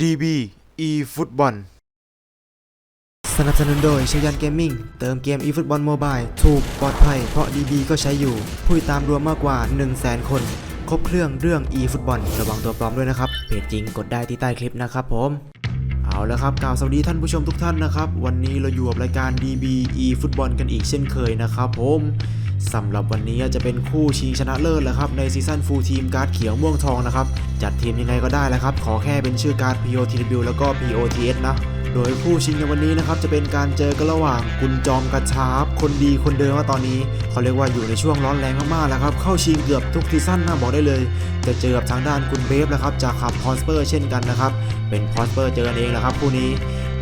DB e ฟุตบอลสนับสนุนโดยชยันเกมมิ่งเติมเกม eFootball Mobile ถูกปลอดภัย เพราะ DB ก็ใช้อยู่ ผู้ติดตามรวมมากกว่า 1 0 0 0 0แสนคน ครบเครื่องเรื่อง eFootball ระวังตัวปลอมด้วยนะครับ เพจจริงกดได้ที่ใต้คลิปนะครับผม เอาละครับกล่าวสวัสดีท่านผู้ชมทุกท่านนะครับ วันนี้เราอยู่กับรายการ DB e ฟุตบอลกันอีกเช่นเคยนะครับผม สำหรับวันนี้จะเป็นคู่ชิงชนะเลิศแล้วครับในซีซั่นฟูลทีมการ์ดเขียวม่วงทองนะครับ จัดทีมยังไงก็ได้แล้วครับ ขอแค่เป็นชื่อการ์ด POTW แล้วก็ POTS นะ โดยคู่ชิงในวันนี้นะครับ จะเป็นการเจอกันระหว่างกุนจอมกระชาบ คนดีคนเดิมว่าตอนนี้ เขาเรียกว่าอยู่ในช่วงร้อนแรงมากๆแล้วครับ เข้าชิงเกือบทุกซีซั่นนะบอกได้เลย จะเจอกับทางด้านคุณเบฟแล้วครับจากขับพอสเปอร์เช่นกันนะครับเป็นพอสเปอร์เจอกันเองแหละครับคู่นี้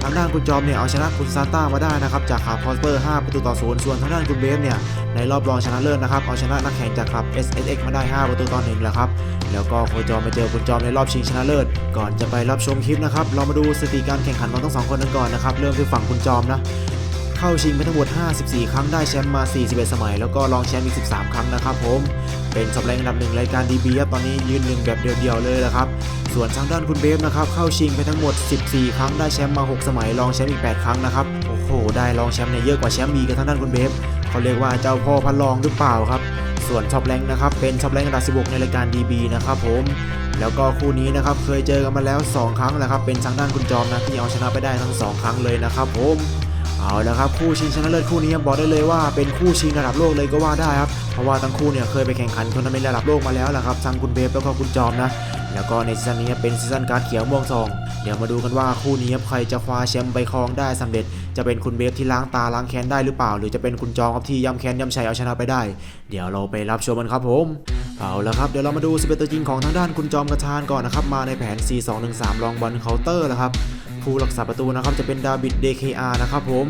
ทางด้านคุณจอมเนี่ยเอาชนะคุณซานต้ามาได้นะครับจากขับพอสเปอร์ 5 ประตูต่อศูนย์ส่วนทางด้านคุณเบฟเนี่ยในรอบรองชนะเลิศนะครับเอาชนะนักแข่งจากคลับ SSX มาได้ 5 ประตูต่อหนึ่งแหละครับแล้วก็โคจอมไปเจอคุณจอมในรอบชิงชนะเลิศ ก่อนจะไปรับชมคลิปนะครับเรามาดูสถิติการแข่งขันของทั้งสองคนกันก่อนนะครับเริ่มที่ฝั่งคุณจอมนะ เข้าชิงไปทั้งหมด 54 ครั้งได้แชมป์มา 41 สมัย แล้วก็รองแชมป์อีก 13 ครั้งนะครับผม เป็นสำแรงอันดับหนึ่งรายการ DB ครับตอนนี้ยืนหนึ่งแบบเดียวๆเลยนะครับ ส่วนทางด้านคุณเบฟนะครับเข้าชิงไปทั้งหมด 14 ครั้งได้แชมป์มา 6 สมัย รองแชมป์อีก 8 ครั้งนะครับ โอ้โห ได้รองแชมป์เนี่ยเยอะกว่าแชมป์มีกับทางด้านคุณเบฟเขาเรียกว่าเจ้าพ่อพันรองหรือเปล่าครับ ส่วนท็อปแรงนะครับเป็นท็อปแรงอันดับ 16 ในรายการ DB นะครับผมแล้วก็คู่นี้นะครับเคยเจอกันมาแล้ว 2 ครั้งแล้วครับเป็นทางด้านคุณจอมนะที่เอาชนะไปได้ทั้ง 2 ครั้งเลยนะครับผม เอาละครับคู่ชิงชนะเลิศคู่นี้บอกได้เลยว่าเป็นคู่ชิงระดับโลกเลยก็ว่าได้ครับเพราะว่าทั้งคู่เนี่ยเคยไปแข่งขันทัวร์นาเมนต์ระดับโลกมาแล้วแหละครับทั้งคุณเบฟแล้วก็คุณจอมนะแล้วก็ในซีซั่นนี้เป็นซีซั่นการ์ดเขียวม่วงทอง เดี๋ยวมาดูกันว่าคู่นี้ใครจะคว้าแชมป์ไปครองได้สำเร็จ จะเป็นคุณเบฟที่ล้างตาล้างแค้นได้หรือเปล่า หรือจะเป็นคุณจอมครับที่ย้ำแค้นย้ำชัยเอาชนะไปได้ เดี๋ยวเราไปรับชมกันครับผม เอาละครับเดี๋ยวเรามาดูสเปตัวจริงของทางด้านคุณจอมกระชานก่อนนะครับมาในแผน 4-2-1-3 ลองบอลเคาน์เตอร์แล้วครับ ผู้รักษาประตูนะครับจะเป็นดาบิด DKR นะครับผม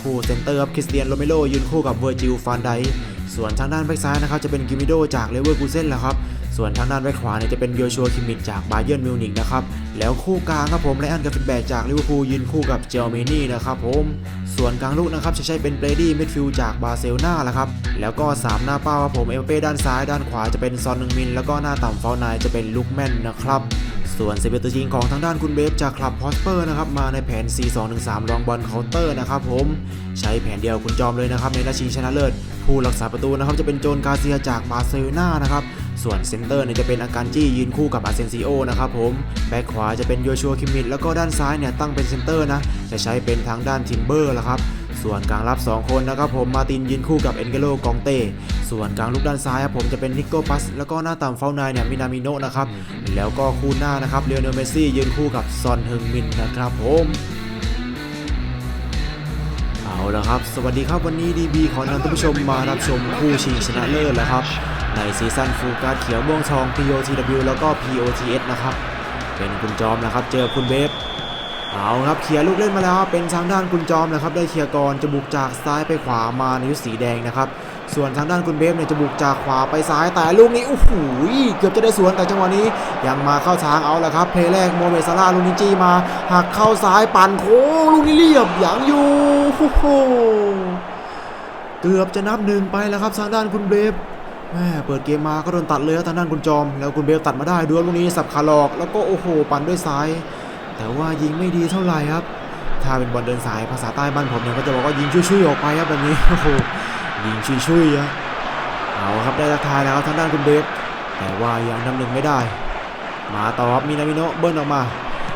คู่เซนเตอร์ครับคริสเตียนโรเมโรยืนคู่กับเวอร์จิลฟานไดส่วนทางด้านแบ็กซ้ายนะครับจะเป็นกิมิโดจากเลเวอร์กูเซนแหละครับส่วนทางด้านแบ็กขวาเนี่ยจะเป็นโยชัวคิมมิชจากบาเยิร์นมิวนิกนะครับแล้วคู่กลางครับผมไลอันกับฟินแบกจากลิเวอร์พูลยืนคู่กับเจลเมนี่นะครับผมส่วนกลางลูกนะครับจะใช้เป็นเบรดี้มิดฟิลด์จากบาร์เซโลนาแหละครับแล้วก็ 3 หน้าเป้าครับผมเอเป้ด้านซ้ายด้านขวาจะเป็นซอนนึงมิน แล้วก็หน้าต่ำฟาวนายจะเป็นลุกแมนนะครับ ส่วนเซเบตัวจริงของทางด้านคุณเบฟจากคลับพอสเปอร์นะครับมาในแผน 4-2-1-3ลองบอลเคาน์เตอร์นะครับผมใช้แผนเดียวคุณจอมเลยนะครับในนัดชิงชนะเลิศ ผู้รักษาประตูนะครับจะเป็นโจนกาเซียจากบาร์เซโลนานะครับส่วนเซนเตอร์เนี่ยจะเป็นอาการจี้ยืนคู่กับอาเซนซิโอนะครับผมแบ็คขวาจะเป็นโยชัวคิมมิดแล้วก็ด้านซ้ายเนี่ยตั้งเป็นเซนเตอร์นะจะใช้เป็นทางด้านทิมเบอร์ละครับ ส่วนกลางรับ 2 คนนะครับผมมาตินยืนคู่กับเอ็นเกโลกองเต้ส่วนกลางลูกด้านซ้ายครับผมจะเป็นนิโกปัส แล้วก็หน้าต่ำเฟานายเนี่ยมินามิโนะนะครับแล้วก็คู่หน้านะครับเลียวเนลเมซี่ยืนคู่กับซอนเฮงมินนะครับผมเอาละครับ สวัสดีครับวันนี้ดีบีขอนำท่านผู้ชมมารับชมคู่ชิงชนะเลิศแล้วครับ ในซีซั่นฟูการ์ดเขียวม่วงทอง POTW แล้วก็ POTS นะครับ เป็นคุณจอมนะครับ เจอคุณเบฟ เอาครับเคลียร์ลูกเล่นมาแล้วเป็นทางด้านคุณจอมนะครับได้เคลียร์ก่อนจะบุกจากซ้ายไปขวามาในยุสีแดงนะครับส่วนทางด้านคุณเบฟเนี่ยจะบุกจากขวาไปซ้ายแต่ลูกนี้โอ้โหเกือบจะได้สวนแต่จังหวะนี้ยังมาเข้าทางเอาละครับเพลแรกโมเมซาร่าลูกนี้จี้มาหักเข้าซ้ายปั่นโค้งลูกนี้เรียบยังอยู่โอ้โหเกือบจะนับหนึ่งไปแล้วครับทางด้านคุณเบฟแม่เปิดเกมมาก็โดนตัดเลยทางด้านคุณจอม แล้วคุณเบฟตัดมาได้ด้วยลูกนี้สับขาหลอกแล้วก็โอ้โหปั่นด้วยซ้าย แต่ว่ายิงไม่ดีเท่าไหร่ครับ ถ้าเป็นบอลเดินสายภาษาใต้บ้านผมเนี่ยก็จะบอกว่ายิงชุยๆออกไปครับแบบนี้โอ้โหยิงชุยๆอะเอาครับได้ทักทายแล้วครับทางด้านคุณเบฟแต่ว่ายังนำหนึ่งไม่ได้ มาต่อครับมินามิโนะเบิ้ลออกมา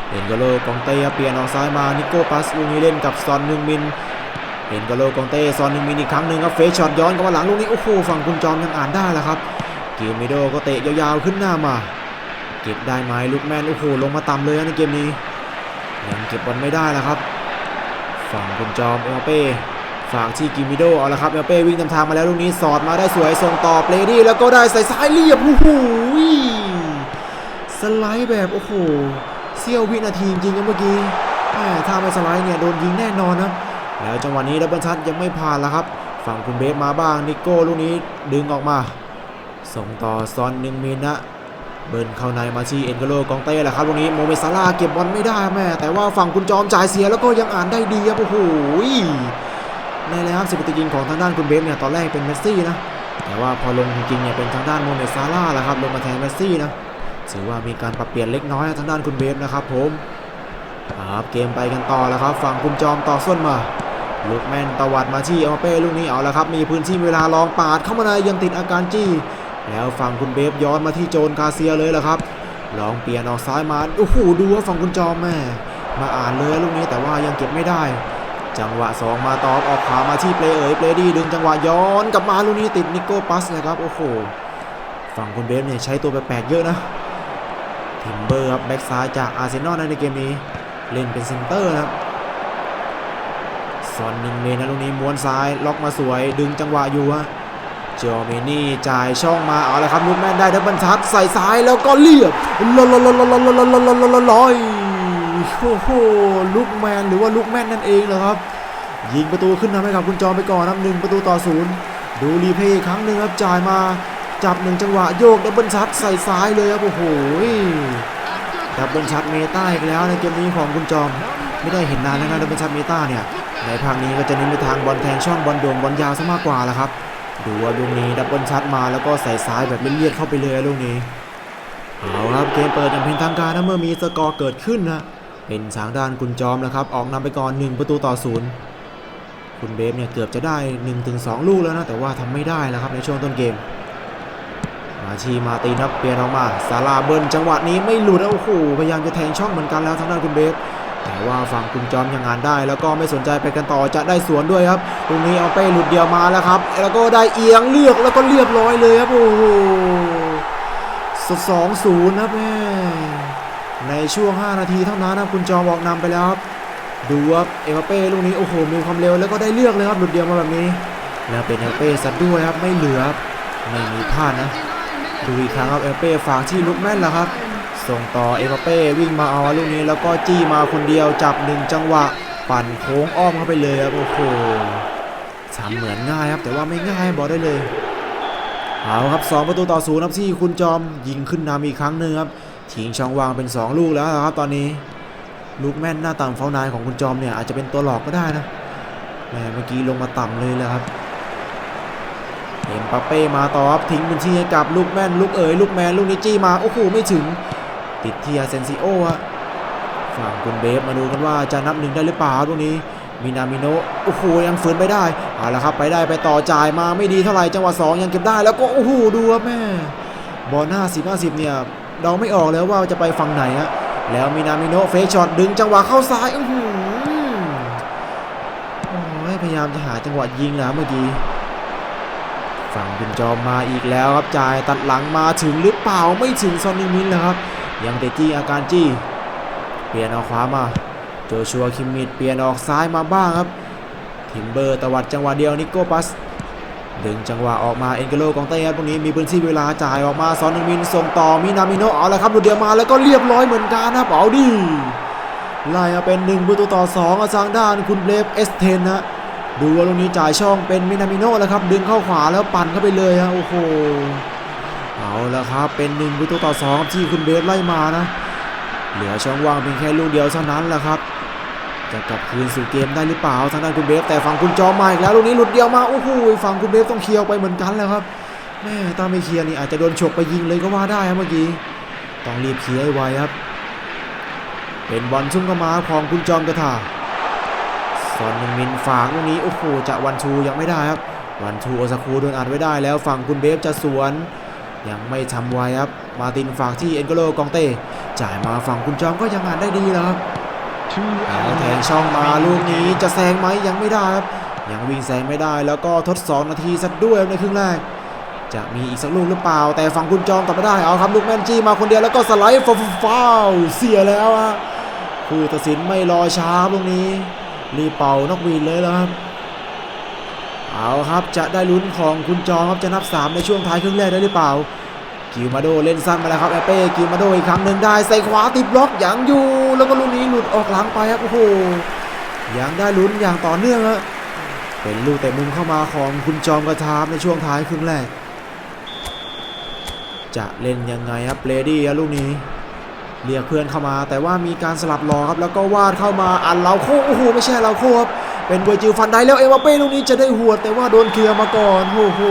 เอ็นโกโลกองเต้เปลี่ยนออกซ้ายมานิโก้ปัสลูกนี้เล่นกับซอนนึงมินเอ็นโกโลกองเต้ซอนนึงมินอีกครั้งหนึ่งครับเฟชช็อตย้อนกลับมาหลังลูกนี้โอ้โหฝั่งคุณจอมยังอ่านได้แล้วครับกิลมิโดก็เตะยาวๆขึ้นหน้ามา เก็บได้ไหมลูกแมนโอ้โหลงมาต่ำเลยนะในเกมนี้ ยังเก็บบอลไม่ได้แล้วครับ ฝั่งคุณจอมเอลเป้ฝากที่กิมิโดเอาละครับเอลเป้วิ่งตามทางมาแล้วลูกนี้สอดมาได้สวยส่งต่อเปดี้แล้วก็ได้ใส่ซ้ายเรียบโอ้โหสไลด์แบบโอ้โหเสี้ยววินาทีจริงๆครับเมื่อกี้แหมถ้าไม่สไลด์เนี่ยโดนยิงแน่นอนนะแล้วจังหวะนี้ดับเบิลทัชยังไม่ผ่านแล้วครับ ฝั่งคุณเบฟมาบ้างนิโก้ลูกนี้ดึงออกมา ส่งต่อซอนหนึ่งมินนะ เบิร์นเข้าในมาที่เอ็นโกโลกองเต้แหละครับตรงนี้โมเมซาร่าเก็บบอลไม่ได้แม่แต่ว่าฝั่งคุณจอมจ่ายเสียแล้วก็ยังอ่านได้ดีครับโอ้โหในแล้วครับสิบประตูยิงของทางด้านคุณเบฟเนี่ยตอนแรกเป็นเมสซี่นะแต่ว่าพอลงจริงๆเนี่ยเป็นทางด้านโมเมซาร่าแหละครับลงมาแทนเมสซี่นะถือว่ามีการปรับเปลี่ยนเล็กน้อยทางด้านคุณเบฟนะครับผมครับเกมไปกันต่อแล้วครับฝั่งคุณจอมต่อส้นมาลูกแม่นตวัดมาที่เอมเป้ลูกนี้เอาละครับมีพื้นที่เวลาลองปาดเข้ามาในยังติดอาการจี้ แล้วฝั่งคุณเบฟย้อนมาที่โจนกาเซียเลยล่ะครับ ลองเปลี่ยนออกซ้ายมาโอ้โหดูว่าฝั่งคุณจอมแม่มาอ่านเลยลูกนี้แต่ว่ายังเก็บไม่ได้ จังหวะ 2 มาตอบออกขวามาที่เปลเอ๋ยเปลดี้ดึงจังหวะย้อนกลับมาลูกนี้ติดนิโก้ปัสนะครับโอ้โหฝั่งคุณเบฟเนี่ยใช้ตัวแปลกๆเยอะนะทิมเบอร์ครับแบ็กซ้ายจากอาร์เซนอลในเกมนี้ เล่นเป็นเซนเตอร์นะครับซอนนิงเมนนะลูกนี้ม้วนซ้ายล็อกมาสวยดึงจังหวะอยู่ฮะ โจมินี่จ่ายช่องมาเอาละครับลูกแม่นได้ดับบันทัดใส่ซ้ายแล้วก็เรียบลอยลอยลอยลอยลอยลอยลอยโอ้โหลูกแมนหรือว่าลูกแม่นนั่นเองเหรอครับ ยิงประตูขึ้นนำให้กับคุณจอมไปก่อนนะหนึ่งประตูต่อศูนย์ดูรีเพย์ครั้งหนึ่งครับจ่ายมาจับหนึ่งจังหวะโยกดับเบิลชัดใส่ซ้ายเลยครับโอ้โหดับเบิลชัดเมตาอีกแล้วในเกมนี้ของคุณจอมไม่ได้เห็นนานแล้วนะดับเบิลชัดเมตาเนี่ยในภาคนี้ก็จะเน้นไปทางบอลแทงช่องบอลโด่งบอลยาวซะมากกว่าละครับ ดูว่าลูกนี้ดับเบิลชัดมาแล้วก็ใส่ซ้ายแบบเลียดเข้าไปเลยลูกนี้เอาครับเกมเปิดอย่างเป็นทางการนะเมื่อมีสกอร์เกิดขึ้นนะเป็นทางด้านคุณจอมนะครับ ออกนำไปก่อนหนึ่งประตูต่อศูนย์คุณเบฟเนี่ยเกือบจะได้ 1-2 ลูกแล้วนะแต่ว่าทำไม่ได้แล้วครับในช่วงต้นเกม มาชีมาตีนับเปลี่ยนออกมาซาลาเบิลจังหวะนี้ไม่หลุดนะโอ้โหพยายามจะแทงช่องเหมือนกันแล้วทางด้านคุณเบฟ แต่ว่าฝั่งคุณจอมยังงานได้ แล้วก็ไม่สนใจไปกันต่อจะได้สวนด้วยครับตรงนี้เอาเป้หลุดเดียวมาแล้วครับ แล้วก็ได้เอียงเลือกแล้วก็เรียบร้อยเลยครับโอ้โหสสองศูนย์ครับแม่ในช่วง 5 นาทีเท่านั้นนะคุณจอมออกนำไปแล้วครับดูว่าเอ็มเป้ลูกนี้โอ้โหมีความเร็วแล้วก็ได้เลือกเลยครับหลุดเดียวมาแบบนี้ แล้วเป็นเอ็มบัปเป้ซัดด้วยครับไม่เหลือครับไม่มีพลาดนะ ดูอีกครั้งครับเอ็มบัปเป้ฝากที่ลุกแม่นแล้วครับ ส่งต่อเอ็มเป้วิ่งมาเอาลูกนี้แล้วก็จี้มาคนเดียวจับหนึ่งจังหวะ ปั่นโค้งอ้อมเข้าไปเลยครับโอ้โหทำเหมือนง่ายครับ แต่ว่าไม่ง่ายบอกได้เลยเอาครับสองประตูต่อศูนย์ครับที่คุณจอมยิงขึ้นนำอีกครั้งหนึ่งครับทิ้งช่องวางเป็นสองลูกแล้วครับตอนนี้ลูกแม่นหน้าต่ำเฝ้านายของคุณจอมเนี่ยอาจจะเป็นตัวหลอกก็ได้นะแหมเมื่อกี้ลงมาต่ำเลยแหละครับเอ็มปาเป้มาต่อครับทิ้งเป็นที่ให้กับลูกแม่นลูกเอ๋ยลูกแมนลูกนิจี้มาโอ้โหไม่ถึง ติดที่อาเซนซิโออะฝั่งคุณเบฟมาดูกันว่าจะนับหนึ่งได้หรือเปล่าตรงนี้มินามิโนโอ้โหยังฝืนไปได้เอาละครับไปได้ไปต่อจ่ายมาไม่ดีเท่าไหร่จังหวะสองยังเก็บได้แล้วก็โอ้โหดูครับแม่บอลหน้าสิบห้าสิบเนี่ยเดาไม่ออกแล้วว่าจะไปฝั่งไหนฮะแล้วมินามิโนเฟกช็อตดึงจังหวะเข้าซ้ายอื้อหือโอ้ยพยายามจะหาจังหวะยิงแล้วเมื่อกี้ฝั่งคุณจอมมาอีกแล้วครับจ่ายตัดหลังมาถึงหรือเปล่าไม่ถึงซอนนิมินแล้วครับ ยังเตจี้อาการจี้ เปลี่ยนออกขวามา โจชัวคิมมิดเปลี่ยนออกซ้ายมาบ้างครับ ทิมเบอร์ตวัดจังหวะเดียวนิโก้ปัส ดึงจังหวะออกมาเอ็นเกโลกองเต้ครับตรงนี้มีพื้นที่เวลาจ่ายออกมาซอนนึงมินส่งต่อมินามิโนเอาละครับดูเดียวมาแล้วก็เรียบร้อยเหมือนกันนะเอาดิไล่มาเป็นหนึ่งประตูต่อสองทางด้านคุณเบลฟเอสเทนนะดูว่าตรงนี้จ่ายช่องเป็นมินามิโนแล้วครับ ดึงเข้าขวาแล้วปั่นเข้าไปเลยฮะโอ้โห เอาละครับ เป็นหนึ่งประตูต่อสองที่คุณเบฟไล่มานะ เหลือช่องว่างเพียงแค่ลูกเดียวเท่านั้นแหละครับ จะกลับคืนสู่เกมได้หรือเปล่าทางด้านคุณเบฟแต่ฝั่งคุณจอมมาอีกแล้วลูกนี้หลุดเดียวมาโอ้โหฝั่งคุณเบฟต้องเคลียร์ไปเหมือนกันแล้วครับแม่ถ้าไม่เคลียร์นี่อาจจะโดนฉกไปยิงเลยก็ว่าได้ครับเมื่อกี้ต้องรีบเคลียร์ให้ไวครับ เป็นบอลชุ่มเข้ามาของคุณจอมกระถาซอนนึงมินฝากลูกนี้โอ้โหจะวันทูยังไม่ได้ครับวันทูโอซากุโดนอัดไว้ได้แล้วฝั่งคุณเบฟจะสวน ยังไม่ทำไวครับ มาตินฝากที่เอ็นโกโลกองเต้ จ่ายมาฝั่งคุณจอมก็ยังงานได้ดีแล้วครับแล้วแทงช่องมาลูกนี้จะแซงไหมยังไม่ได้ครับ ยังวิ่งแซงไม่ได้แล้วก็ทดสองนาทีสักด้วยในครึ่งแรก จะมีอีกสักลูกหรือเปล่า แต่ฝั่งคุณจอมตัดไม่ได้เอาครับลูกแมนจี้มาคนเดียวแล้วก็สไลด์ฟาวฟาวเสียแล้วฮะผู้ตัดสินไม่รอช้าลูกนี้รีเป่านกวีดเลยแล้วครับ เอาครับจะได้ลุ้นของคุณจอครับจะนับ 3 ในช่วงท้ายครึ่งแรกได้หรือเปล่า กิวมาโดเล่นสั้นมาแล้วครับแอปเป้กิวมาโดอีกครั้งหนึ่งได้ใส่ขวาติดบล็อกอย่างอยู่ แล้วก็ลูกนี้หลุดออกหลังไปครับโอ้โหยังได้ลุ้นอย่างต่อเนื่องฮะเป็นลูกเตะมุมเข้ามาของคุณจอมกระทามในช่วงท้ายครึ่งแรก จะเล่นยังไงครับเลดี้ลูกนี้เรียกเพื่อนเข้ามา แต่ว่ามีการสลับรอครับแล้วก็วาดเข้ามาอันเราโคโอ้โหไม่ใช่เราโคครับ เป็นเวอร์จิลฟันได้แล้วเอวาเป้ลูกนี้จะได้หัวแต่ว่าโดนเคลียร์มาก่อนโอ้โห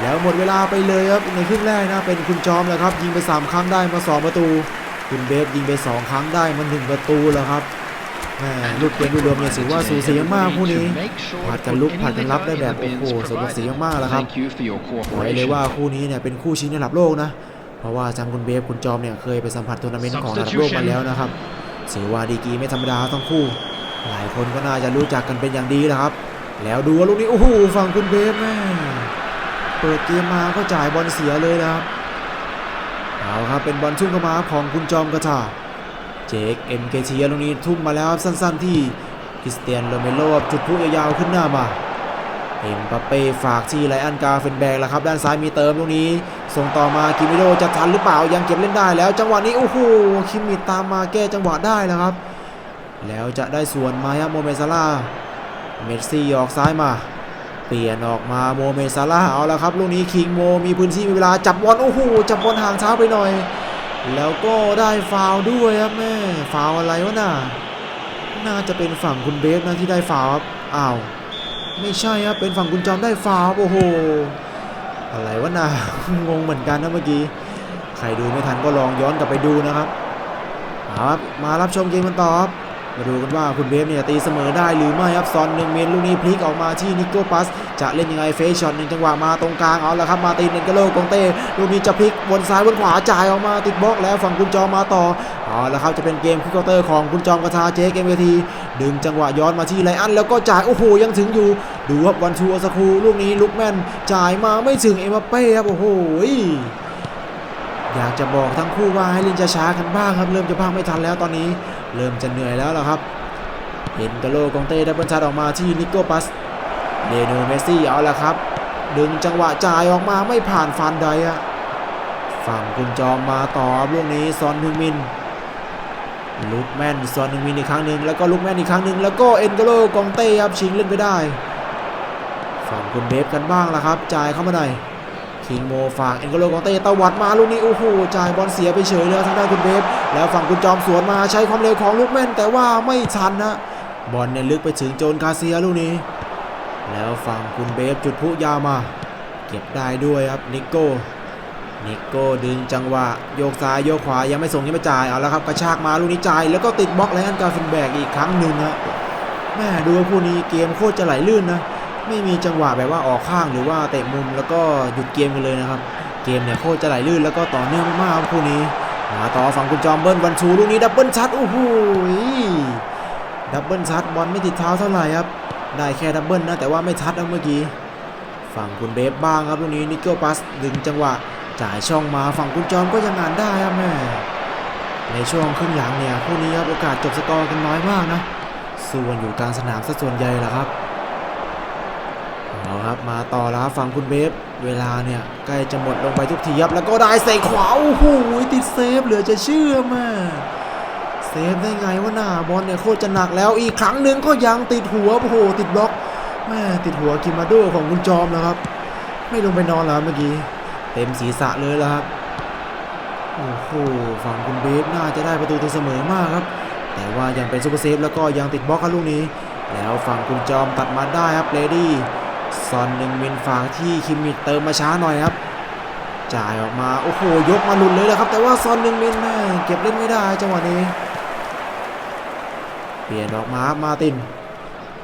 แล้วหมดเวลาไปเลยครับในครึ่งแรกนะเป็นคุณจอมแหละครับ ยิงไป 3 ครั้งได้มา 2 ประตู คุณเบฟยิงไปสองครั้งได้มันถึงประตูแล้วครับแม่ลูกเกมดูรวมเนี่ยถือว่าสูสีมากคู่นี้ผัดกันลุกผัดกันรับได้แบบโอ้โหสมบุกสีมากแล้วครับบอกไว้เลยว่าคู่นี้เนี่ยเป็นคู่ชิงระดับโลกนะเพราะว่าจำคุณเบฟคุณจอมเนี่ยเคยไปสัมผัสทัวร์นาเมนต์ของระดับโลกมาแล้วนะครับถือว่าดีกีไม่ธรรมดาทั้งคู่ หลายคนก็น่าจะรู้จักกันเป็นอย่างดีนะครับ แล้วดูว่าลูกนี้โอ้โหฝั่งคุณเบฟแม่เปิดเกมมาก็จ่ายบอลเสียเลยนะครับเอาครับเป็นบอลชุ่มเข้ามาของคุณจอมกระชาเจคเอ็มเกชีลูกนี้ทุ่มมาแล้วครับสั้น ๆ ที่คริสเตียนโรเมโลจุดพุยาวๆขึ้นหน้ามาเอ็มบัปเป้ฝากที่ไลอันกาเฟนแบกแล้วครับ ด้านซ้ายมีเติมตรงนี้ ส่งต่อมาคิมิโดจะทันหรือเปล่ายังเก็บเล่นได้แล้ว จังหวะนี้โอ้โหคิมมิตามมาแก้จังหวะได้แล้วครับ แล้วจะได้ส่วนมาครับโมเมซาลาเมสซี่ออกซ้ายมา เปลี่ยนออกมาโมเมซาลาเอาล้วครับลูกนี้คิงโมมีพื้นที่มีเวลาจับบอลโอ้โหจับบอลห่างช้าไปหน่อย แล้วก็ได้ฟาวด้วยครับแม่ฟาวอะไรวะน่ะน่าจะเป็นฝั่งคุณเบฟนะที่ได้ฟาวครับอ้าวไม่ใช่ครับเป็นฝั่งคุณจอมได้ฟาวโอ้โหอะไรวะน่ะงงเหมือนกันนะเมื่อกี้ใครดูไม่ทันก็ลองย้อนกลับไปดูนะครับครับมารับชมเกมกันต่อครับ มาดูกันว่าคุณเบฟเนี่ยตีเสมอได้หรือไม่ครับซอนหนึ่งเมนลูกนี้พลิกออกมาที่นิโก้ปัส จะเล่นยังไงเฟชช็อตหนึ่งจังหวะมาตรงกลางเอาละครับมาตินเนนเกโลกองเต้ลูกนี้จะพลิกบนซ้ายบนขวาจ่ายออกมาติดบล็อกแล้วฝั่งคุณจอมาต่อเอาละครับจะเป็นเกมคิกเคาน์เตอร์ของคุณจอมกระทาเจเกมเวที ดึงจังหวะย้อนมาที่ไลอันแล้วก็จ่ายโอ้โหยังถึงอยู่ ดูครับวันชูอสคูลูกนี้ลุกแม่นจ่ายมาไม่ถึงเอ็มเป้ครับโอ้โห อยากจะบอกทั้งคู่ว่าให้เล่นช้าๆกันบ้างครับ เริ่มจะพังไม่ทันแล้วตอนนี้ เริ่มจะเหนื่อยแล้วล่ะครับ เห็นกาโลกองเต้ดับเบิลชัดออกมาที่นิโก้ปัสเดโนเมสซี่เอาละครับ ดึงจังหวะจ่ายออกมาไม่ผ่านฟันใดอะฝั่งคุณจอมมาต่อลูกนี้ซอนฮึงมินลุกแม่นซอนฮึงมินอีกครั้งหนึ่งแล้วก็ลุกแม่นอีกครั้งหนึ่งแล้วก็เอ็นโกโลกองเต้ครับชิงเล่นไปได้ ฝั่งคุณเบฟกันบ้างละครับจ่ายเข้ามาหน่อย คิงโมฝากเอ็นโกโลกองเต้ตวัดมาลูกนี้โอ้โหจ่ายบอลเสียไปเฉยเลยทางด้านคุณเบฟแล้วฝั่งคุณจอมสวนมาใช้ความเร็วของลูกแม่น แต่ว่าไม่ทันนะบอลเนี่ยลึกไปถึงโจนคาเซียลูกนี้ แล้วฝั่งคุณเบฟจุดพุยาวมา เก็บได้ด้วยครับนิโก้นิโก้ดึงจังหวะโยกซ้ายโยกขวายังไม่ส่งยังไม่จ่ายเอาล้วครับกระชากมาลูกนี้จ่ายแล้วก็ติดบล็อกไลอันกาฟินแบกอีกครั้งหนึ่งฮะแม่ดูว่าคู่นี้เกมโคตรจะไหลลื่นนะ ไม่มีจังหวะแบบว่าออกข้างหรือว่าเตะมุมแล้วก็หยุดเกมกันเลยนะครับ เกมเนี่ยโคตรจะไหลลื่นแล้วก็ต่อเนื่องมากๆครับคู่นี้มาต่อฝั่งคุณจอมเบิ้ลวันชูลูกนี้ดับเบิลชัดโอ้โหดับเบิลชัดบอลไม่ติดเท้าเท่าไหร่ครับได้แค่ดับเบิลนะแต่ว่าไม่ชัดเมื่อกี้ฝั่งคุณเบฟบ้างครับลูกนี้นิโก้ปัสดึงจังหวะจ่ายช่องมาฝั่งคุณจอมก็ยังงานได้ครับแม่ในช่วงครึ่งหลังเนี่ยคู่นี้ครับโอกาสจบสกอร์กันน้อยมากนะส่วนอยู่กลางสนามซะส่วนใหญ่ละครับ ครับมาต่อแล้วครับฝั่งคุณเบฟเวลาเนี่ยใกล้จะหมดลงไปทุกทีครับแล้วก็ได้ใส่ขวาโอ้โหติดเซฟเหลือจะเชื่อม่เซฟได้ไงวะหน้าบอลเนี่ยโคตรจะหนักแล้วอีกครั้งหนึ่งก็ยังติดหัวโอ้โหติดบล็อกแม่ติดหัวคิมมาโดของคุณจอมนะครับ ไม่ลงไปนอนแล้วเมื่อกี้เต็มศีรษะเลยแล้วครับโอ้โหฝั่งคุณเบฟน่าจะได้ประตูตีเสมอมากครับแต่ว่ายังเป็นซูเปอร์เซฟแล้วก็ยังติดบล็อกครับลูกนี้ แล้วฝั่งคุณจอมตัดมาได้ครับเลดี้ ซอนหนึ่งมินฝากที่คิมมิดเติมมาช้าหน่อยครับ จ่ายออกมาโอ้โหยกมาหลุดเลยนะครับ แต่ว่าซอนหนึ่งมินแม่เก็บเล่นไม่ได้จังหวะนี้ เปลี่ยนออกมามาติน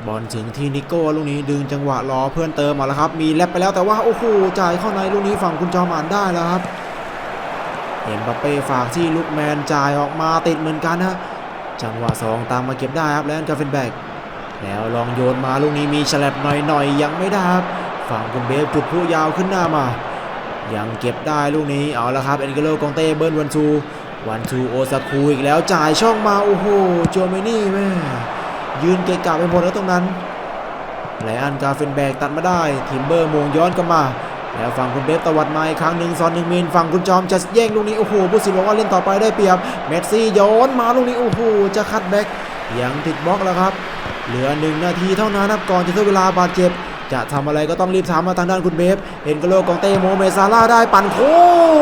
บอลถึงที่นิโก้ลูกนี้ดึงจังหวะรอเพื่อนเติมมาแล้วครับ มีแลบไปแล้วแต่ว่าโอ้โหจ่ายเข้าในลูกนี้ฝั่งคุณจอมอ่านได้แล้วครับ เห็นบัปเป้ฝากที่ลูกแมนจ่ายออกมาติดเหมือนกันนะจังหวะ 2 ตามมาเก็บได้ครับแล้วกาเฟนแบก แล้วลองโยนมาลูกนี้มีฉลับหน่อยๆยังไม่ได้ครับฝั่งคุณเบฟจุดผู้ยาวขึ้นหน้ามา ยังเก็บได้ลูกนี้เอาละครับเอ็นเกโลกองเต้เบิร์นวันชูวันชูโอซาคูอีกแล้วจ่ายช่องมา โอ้โหโจเมนี่แม่ยืนเกะกะไปหมดแล้วตรงนั้นไลอันกาเฟนแบกตัดมาได้ ทิมเบอร์โมงย้อนกลับมา แล้วฝั่งคุณเบฟตวัดมาอีกครั้งหนึ่งซอนหนึ่งมินฝั่งคุณจอมจะแย่งลูกนี้ โอ้โหผู้สินบอกว่าเล่นต่อไปได้เปรียบ เมสซี่ย้อนมาลูกนี้ โอ้โหจะคัดแบ็กยังติดบล็อกแล้วครับ เหลือหนึ่งนาทีเท่านั้นครับก่อนจะถึงเวลาบาดเจ็บ จะทำอะไรก็ต้องรีบทำมาทางด้านคุณเบฟเอ็นกโลกองเต้โมเมซาร่าได้ปั่นโค้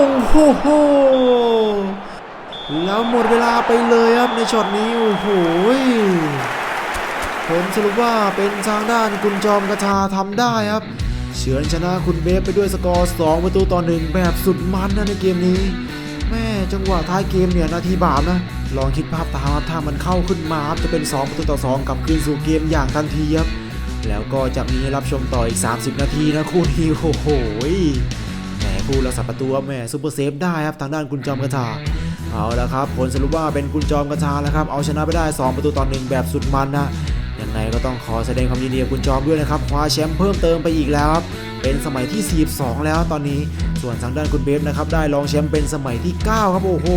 งโอ้โหแล้วหมดเวลาไปเลยครับในช็อตนี้โอ้โหผลสรุปว่าเป็นทางด้านคุณจอมกระทาทำได้ครับเฉือนชนะคุณเบฟไปด้วยสกอร์ 2 ประตูต่อหนึ่งแบบสุดมันนะในเกมนี้ จังหวะท้ายเกมเนี่ยนาทีบาปนะ ลองคิดภาพตามครับถ้ามันเข้าขึ้นมาครับจะเป็น 2 ประตูต่อ 2กลับคืนสู่เกมอย่างทันทีครับ แล้วก็จะมีให้รับชมต่ออีก 30 นาทีนะคู่นี้โอ้โหแหมผู้รักษาประตูครับแม่ซูเปอร์เซฟได้ครับทางด้านกุญจอมกระทาเอาละครับ ผลสรุปว่าเป็นกุญจอมกระทาแล้วครับ เอาชนะไปได้ 2 ประตูต่อหนึ่งแบบสุดมันนะยังไงก็ต้องขอแสดงความยินดีกับคุณจอมด้วยนะครับคว้าแชมป์เพิ่มเติมไปอีกแล้วครับ เป็นสมัยที่ 42 แล้วตอนนี้ส่วนทางด้านคุณเบฟนะครับได้รองแชมป์เป็นสมัยที่ 9 ครับโอ้โห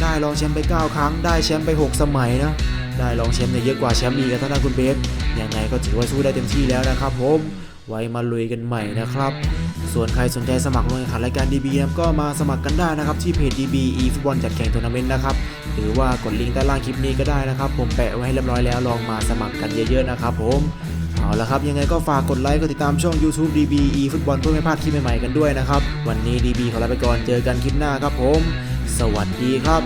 ได้รองแชมป์ไป 9 ครั้ง ได้แชมป์ไป 6 สมัยนะได้รองแชมป์เนี่ยเยอะกว่าแชมป์อีกับทางด้านคุณเบฟยังไงก็ถือว่าสู้ได้เต็มที่แล้วนะครับผมไว้มาลุยกันใหม่นะครับส่วนใครสนใจสมัครลงแข่งขันรายการ DB นะครับก็มาสมัครกันได้นะครับที่เพจ DB e ฟุตบอลจัดแข่งทัวร์นาเมนต์นะครับหรือว่ากดลิงก์ใต้ล่างคลิปนี้ก็ได้นะครับ ผมแปะไว้ให้เรียบร้อยแล้วลองมาสมัครกันเยอะๆนะครับผม เอาละครับยังไงก็ฝากกดไลค์กดติดตามช่อง YouTube DB e ฟุตบอลเพื่อไม่พลาดคลิปใหม่ๆกันด้วยนะครับ วันนี้ DB ขอลาไปก่อนเจอกันคลิปหน้าครับผม สวัสดีครับ